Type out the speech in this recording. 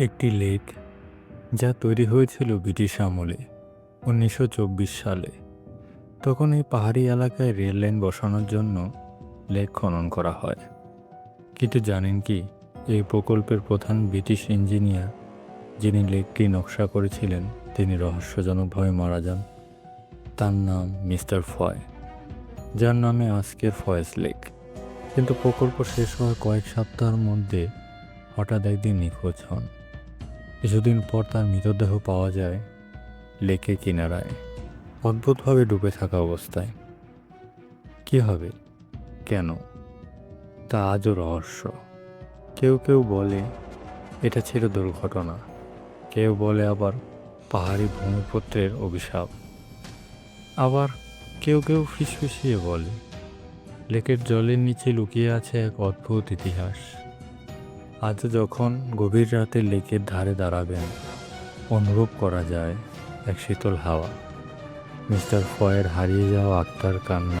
একটি লেক যা তৈরি হয়েছিল ব্রিটিশ আমলে উনিশশো চব্বিশ সালে। তখন এই পাহাড়ি এলাকায় রেল লাইন বসানোর জন্য লেক খনন করা হয়। কিন্তু জানেন কি, এই প্রকল্পের প্রধান ব্রিটিশ ইঞ্জিনিয়ার যিনি লেকটি নকশা করেছিলেন, তিনি রহস্যজনকভাবে মারা যান। তার নাম মিস্টার ফয়, যার নামে আজকের ফয়েস লেক। কিন্তু প্রকল্প শেষ হওয়ার কয়েক সপ্তাহের মধ্যে হঠাৎ একদিন নিখোঁজ হন। কিছুদিন পর তার মৃতদেহ পাওয়া যায় লেকের কিনারায়। অদ্ভুতভাবে ডুবে থাকা অবস্থায়। কি হবে? কেন? তা আজও রহস্য। কেউ কেউ বলে, এটা ছিল দুর্ঘটনা। কেউ বলে আবার, পাহাড়ি ভূমিপুত্রের অভিশাপ। আবার কেউ কেউ ফিসফিসিয়ে বলে, লেকের জলের নিচে লুকিয়ে আছে এক অদ্ভুত ইতিহাস। আজ যখন গভীর রাতে লেকের ধারে দাঁড়াবেন অনুভব করা যায় এক শীতল হাওয়া। মিস্টার ফয়ের হারিয়ে যাওয়া আত্মার কান্না।